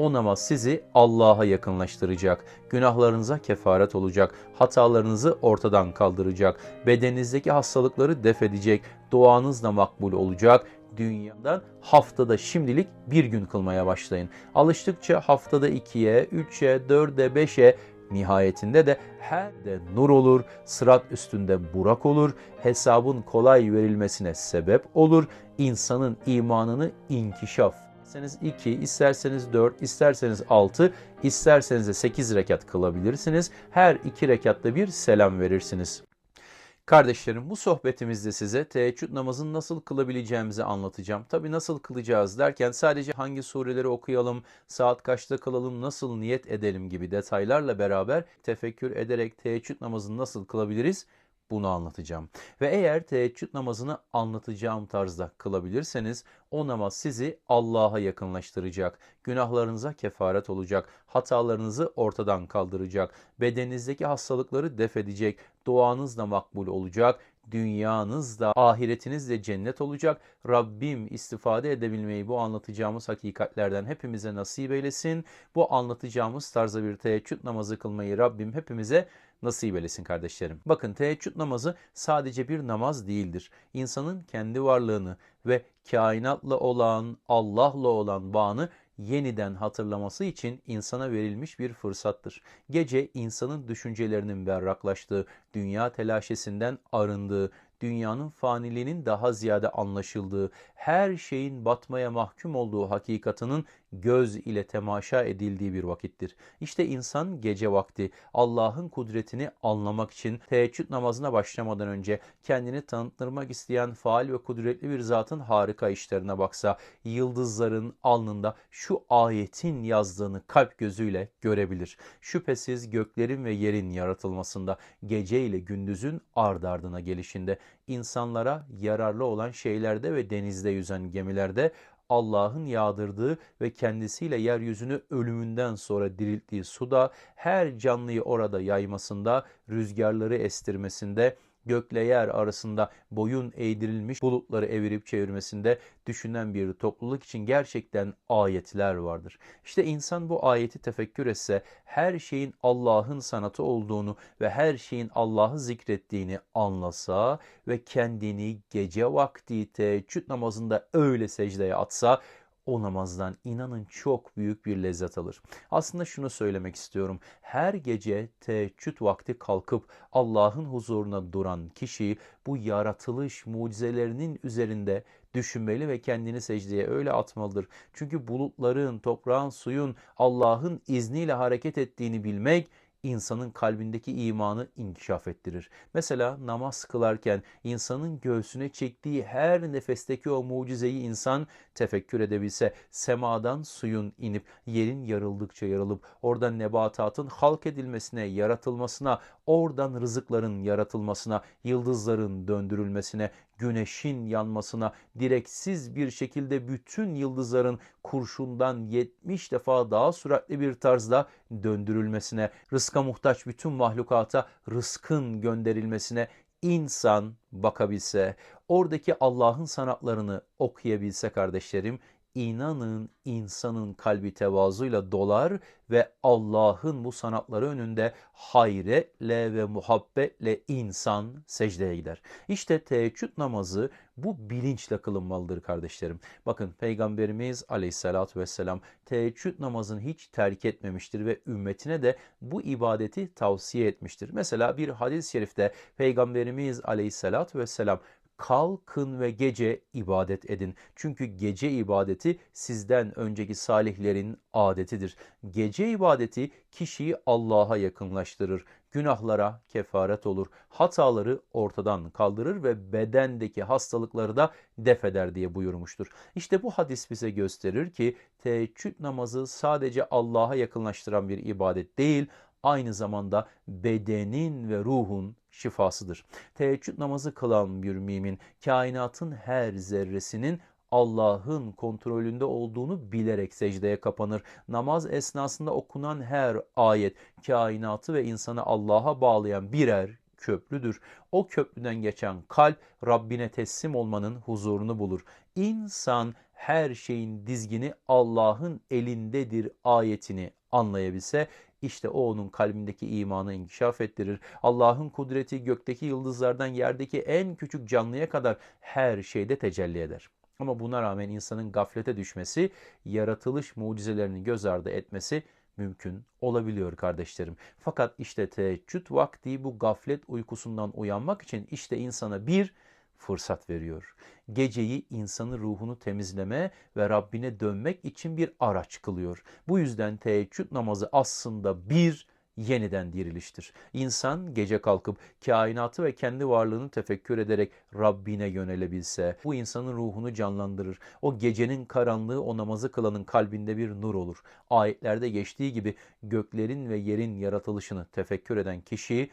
O namaz sizi Allah'a yakınlaştıracak. Günahlarınıza kefaret olacak. Hatalarınızı ortadan kaldıracak. Bedeninizdeki hastalıkları def edecek. Duanız da makbul olacak dünyadan haftada şimdilik bir gün kılmaya başlayın. Alıştıkça haftada 2'ye, 3'e, 4'e, 5'e nihayetinde de her de nur olur, sırat üstünde burak olur, hesabın kolay verilmesine sebep olur, insanın imanını inkişaf İsterseniz 2, isterseniz 4, isterseniz 6, isterseniz de 8 rekat kılabilirsiniz. Her 2 rekatta bir selam verirsiniz. Kardeşlerim bu sohbetimizde size teheccüd namazını nasıl kılabileceğimizi anlatacağım. Tabi nasıl kılacağız derken sadece hangi sureleri okuyalım, saat kaçta kılalım, nasıl niyet edelim gibi detaylarla beraber tefekkür ederek teheccüd namazını nasıl kılabiliriz bunu anlatacağım. Ve eğer teheccüd namazını anlatacağım tarzda kılabilirseniz o namaz sizi Allah'a yakınlaştıracak. Günahlarınıza kefaret olacak. Hatalarınızı ortadan kaldıracak. Bedeninizdeki hastalıkları def edecek. Duanız da makbul olacak dünyanız da ahiretiniz de cennet olacak. Rabbim istifade edebilmeyi bu anlatacağımız hakikatlerden hepimize nasip eylesin. Bu anlatacağımız tarzda bir teheccüd namazı kılmayı Rabbim hepimize nasip eylesin kardeşlerim. Bakın teheccüd namazı sadece bir namaz değildir. İnsanın kendi varlığını ve kainatla olan, Allah'la olan bağını yeniden hatırlaması için insana verilmiş bir fırsattır. Gece insanın düşüncelerinin berraklaştığı, dünya telaşesinden arındığı, dünyanın faniliğinin daha ziyade anlaşıldığı, her şeyin batmaya mahkum olduğu hakikatının göz ile temaşa edildiği bir vakittir. İşte insan gece vakti Allah'ın kudretini anlamak için teheccüd namazına başlamadan önce kendini tanıtırmak isteyen faal ve kudretli bir zatın harika işlerine baksa, yıldızların alnında şu ayetin yazdığını kalp gözüyle görebilir. Şüphesiz göklerin ve yerin yaratılmasında, gece ile gündüzün ard ardına gelişinde, insanlara yararlı olan şeylerde ve denizde yüzen gemilerde Allah'ın yağdırdığı ve kendisiyle yeryüzünü ölümünden sonra dirilttiği suda her canlıyı orada yaymasında, rüzgarları estirmesinde, gökle yer arasında boyun eğdirilmiş bulutları evirip çevirmesinde düşünen bir topluluk için gerçekten ayetler vardır. İşte insan bu ayeti tefekkür etse her şeyin Allah'ın sanatı olduğunu ve her şeyin Allah'ı zikrettiğini anlasa ve kendini gece vakti teheccüd namazında öyle secdeye atsa o namazdan inanın çok büyük bir lezzet alır. Aslında şunu söylemek istiyorum. Her gece teheccüd vakti kalkıp Allah'ın huzuruna duran kişi bu yaratılış mucizelerinin üzerinde düşünmeli ve kendini secdeye öyle atmalıdır. Çünkü bulutların, toprağın, suyun Allah'ın izniyle hareket ettiğini bilmek insanın kalbindeki imanı inkişaf ettirir. Mesela namaz kılarken insanın göğsüne çektiği her nefesteki o mucizeyi insan tefekkür edebilse, semadan suyun inip yerin yarıldıkça yarılıp oradan nebatatın halk edilmesine, yaratılmasına, oradan rızıkların yaratılmasına, yıldızların döndürülmesine, güneşin yanmasına, direksiz bir şekilde bütün yıldızların kurşundan 70 defa daha süratli bir tarzda döndürülmesine, rızka muhtaç bütün mahlukata rızkın gönderilmesine insan bakabilse, oradaki Allah'ın sanatlarını okuyabilse kardeşlerim, inanın insanın kalbi tevazuyla dolar ve Allah'ın bu sanatları önünde hayretle ve muhabbetle insan secdeye gider. İşte teheccüd namazı bu bilinçle kılınmalıdır kardeşlerim. Bakın Peygamberimiz aleyhissalatü vesselam teheccüd namazını hiç terk etmemiştir ve ümmetine de bu ibadeti tavsiye etmiştir. Mesela bir hadis-i şerifte Peygamberimiz aleyhissalatü vesselam kalkın ve gece ibadet edin. Çünkü gece ibadeti sizden önceki salihlerin adetidir. Gece ibadeti kişiyi Allah'a yakınlaştırır. Günahlara kefaret olur. Hataları ortadan kaldırır ve bedendeki hastalıkları da def eder diye buyurmuştur. İşte bu hadis bize gösterir ki teheccüd namazı sadece Allah'a yakınlaştıran bir ibadet değil, aynı zamanda bedenin ve ruhun şifasıdır. Teheccüd namazı kılan bir mümin kainatın her zerresinin Allah'ın kontrolünde olduğunu bilerek secdeye kapanır. Namaz esnasında okunan her ayet kainatı ve insanı Allah'a bağlayan birer köprüdür. O köprüden geçen kalp Rabbine teslim olmanın huzurunu bulur. İnsan her şeyin dizgini Allah'ın elindedir ayetini anlayabilse işte o onun kalbindeki imanı inkişaf ettirir. Allah'ın kudreti gökteki yıldızlardan yerdeki en küçük canlıya kadar her şeyde tecelli eder. Ama buna rağmen insanın gaflete düşmesi, yaratılış mucizelerini göz ardı etmesi mümkün olabiliyor kardeşlerim. Fakat işte teheccüd vakti bu gaflet uykusundan uyanmak için işte insana bir fırsat veriyor. Geceyi insanı ruhunu temizleme ve Rabbine dönmek için bir araç kılıyor. Bu yüzden teheccüd namazı aslında bir yeniden diriliştir. İnsan gece kalkıp kainatı ve kendi varlığını tefekkür ederek Rabbine yönelebilse bu insanın ruhunu canlandırır. O gecenin karanlığı o namazı kılanın kalbinde bir nur olur. Ayetlerde geçtiği gibi göklerin ve yerin yaratılışını tefekkür eden kişi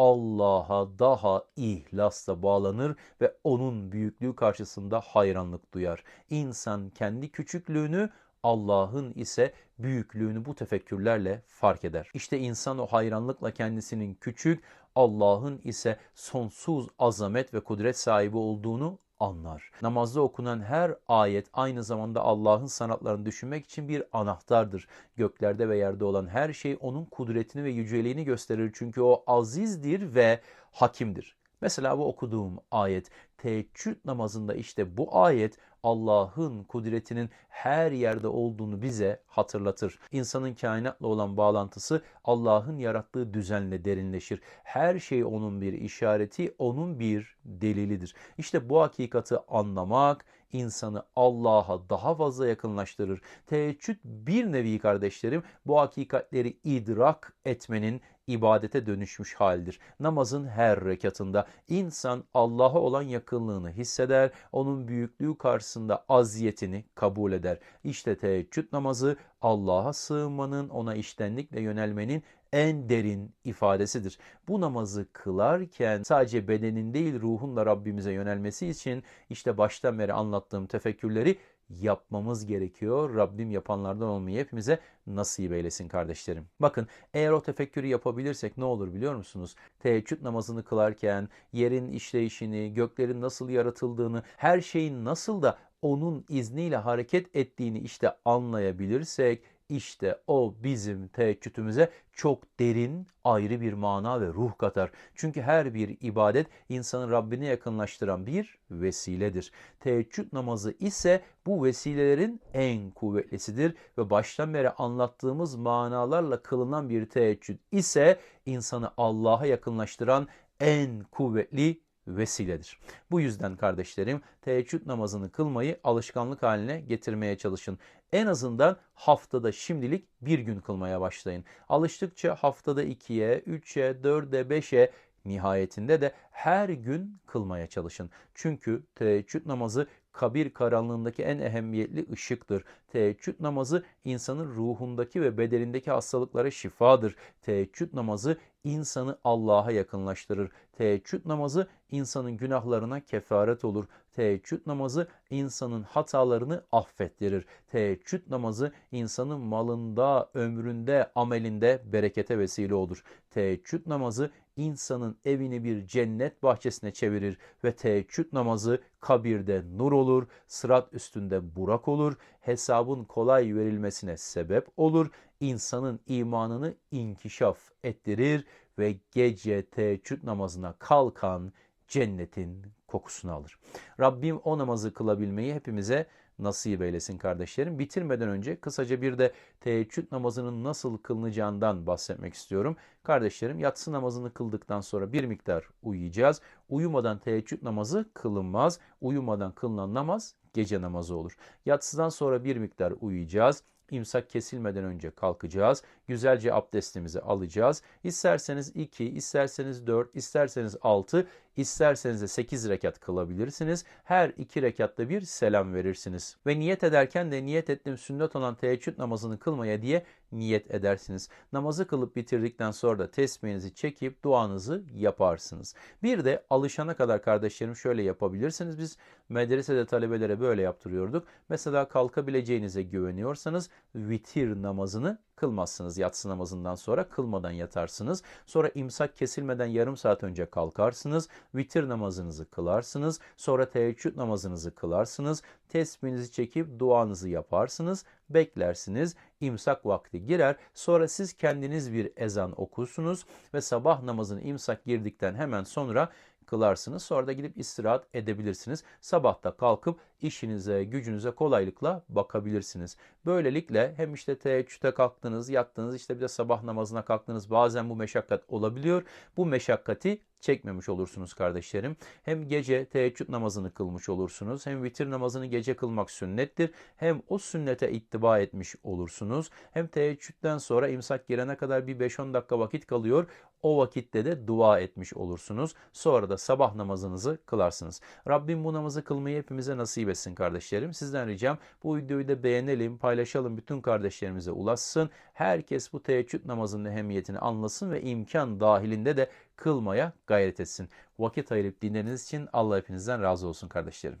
Allah'a daha ihlasla bağlanır ve onun büyüklüğü karşısında hayranlık duyar. İnsan kendi küçüklüğünü Allah'ın ise büyüklüğünü bu tefekkürlerle fark eder. İşte insan o hayranlıkla kendisinin küçük, Allah'ın ise sonsuz azamet ve kudret sahibi olduğunu anlar. Namazda okunan her ayet aynı zamanda Allah'ın sanatlarını düşünmek için bir anahtardır. Göklerde ve yerde olan her şey onun kudretini ve yüceliğini gösterir. Çünkü o azizdir ve hakimdir. Mesela bu okuduğum ayet teheccüd namazında işte bu ayet Allah'ın kudretinin her yerde olduğunu bize hatırlatır. İnsanın kainatla olan bağlantısı Allah'ın yarattığı düzenle derinleşir. Her şey onun bir işareti, onun bir delilidir. İşte bu hakikati anlamak insanı Allah'a daha fazla yakınlaştırır. Teheccüd bir nevi kardeşlerim bu hakikatleri idrak etmenin ibadete dönüşmüş haldir. Namazın her rekatında insan Allah'a olan yakınlığını hisseder, onun büyüklüğü karşısında aziyetini kabul eder. İşte teheccüd namazı Allah'a sığınmanın, ona iştenlikle yönelmenin en derin ifadesidir. Bu namazı kılarken sadece bedenin değil ruhun da Rabbimize yönelmesi için işte baştan beri anlattığım tefekkürleri yapmamız gerekiyor. Rabbim yapanlardan olmayı hepimize nasip eylesin kardeşlerim. Bakın eğer o tefekkürü yapabilirsek ne olur biliyor musunuz? Teheccüd namazını kılarken yerin işleyişini, göklerin nasıl yaratıldığını, her şeyin nasıl da onun izniyle hareket ettiğini işte anlayabilirsek işte o bizim teheccüdümüze çok derin ayrı bir mana ve ruh katar. Çünkü her bir ibadet insanı Rabbine yakınlaştıran bir vesiledir. Teheccüd namazı ise bu vesilelerin en kuvvetlisidir ve baştan beri anlattığımız manalarla kılınan bir teheccüd ise insanı Allah'a yakınlaştıran en kuvvetli vesiledir. Bu yüzden kardeşlerim teheccüd namazını kılmayı alışkanlık haline getirmeye çalışın. En azından haftada şimdilik bir gün kılmaya başlayın. Alıştıkça haftada 2'ye, 3'e, 4'e, 5'e nihayetinde de her gün kılmaya çalışın. Çünkü teheccüd namazı kabir karanlığındaki en ehemmiyetli ışıktır. Teheccüd namazı insanın ruhundaki ve bedenindeki hastalıklara şifadır. Teheccüd namazı insanı Allah'a yakınlaştırır. Teheccüd namazı insanın günahlarına kefaret olur. Teheccüd namazı insanın hatalarını affettirir. Teheccüd namazı insanın malında, ömründe, amelinde berekete vesile olur. Teheccüd namazı insanın evini bir cennet bahçesine çevirir ve teheccüd namazı kabirde nur olur, sırat üstünde burak olur, hesabın kolay verilmesine sebep olur, insanın imanını inkişaf ettirir ve gece teheccüd namazına kalkan cennetin kokusunu alır. Rabbim o namazı kılabilmeyi hepimize nasip eylesin kardeşlerim. Bitirmeden önce kısaca bir de teheccüd namazının nasıl kılınacağından bahsetmek istiyorum. Kardeşlerim yatsı namazını kıldıktan sonra bir miktar uyuyacağız. Uyumadan teheccüd namazı kılınmaz. Uyumadan kılınan namaz gece namazı olur. Yatsıdan sonra bir miktar uyuyacağız. İmsak kesilmeden önce kalkacağız. Güzelce abdestimizi alacağız. İsterseniz 2, isterseniz 4, isterseniz 6, isterseniz de 8 rekat kılabilirsiniz. Her 2 rekatta bir selam verirsiniz. Ve niyet ederken de niyet ettiğim sünnet olan teheccüd namazını kılmaya diye niyet edersiniz. Namazı kılıp bitirdikten sonra da tesbihinizi çekip duanızı yaparsınız. Bir de alışana kadar kardeşlerim şöyle yapabilirsiniz. Biz medresede talebelere böyle yaptırıyorduk. Mesela kalkabileceğinize güveniyorsanız vitir namazını kılmazsınız yatsı namazından sonra kılmadan yatarsınız. Sonra imsak kesilmeden yarım saat önce kalkarsınız. Vitir namazınızı kılarsınız. Sonra teheccüd namazınızı kılarsınız. Tesbihinizi çekip duanızı yaparsınız. Beklersiniz. İmsak vakti girer. Sonra siz kendiniz bir ezan okursunuz ve sabah namazını imsak girdikten hemen sonra kılarsınız. Sonra da gidip istirahat edebilirsiniz. Sabahta kalkıp işinize, gücünüze kolaylıkla bakabilirsiniz. Böylelikle hem işte teheccüde kalktınız, yattınız, işte bir de sabah namazına kalktınız. Bazen bu meşakkat olabiliyor. Bu meşakkati çekmemiş olursunuz kardeşlerim. Hem gece teheccüd namazını kılmış olursunuz. Hem vitir namazını gece kılmak sünnettir. Hem o sünnete ittiba etmiş olursunuz. Hem teheccüden sonra imsak girene kadar bir 5-10 dakika vakit kalıyor. O vakitte de dua etmiş olursunuz. Sonra da sabah namazınızı kılarsınız. Rabbim bu namazı kılmayı hepimize nasip etsin kardeşlerim. Sizden ricam bu videoyu da beğenelim, paylaşalım, bütün kardeşlerimize ulaşsın. Herkes bu teheccüd namazının ehemmiyetini anlasın ve imkan dahilinde de kılmaya gayret etsin. Vakit ayırıp dinlediğiniz için Allah hepinizden razı olsun kardeşlerim.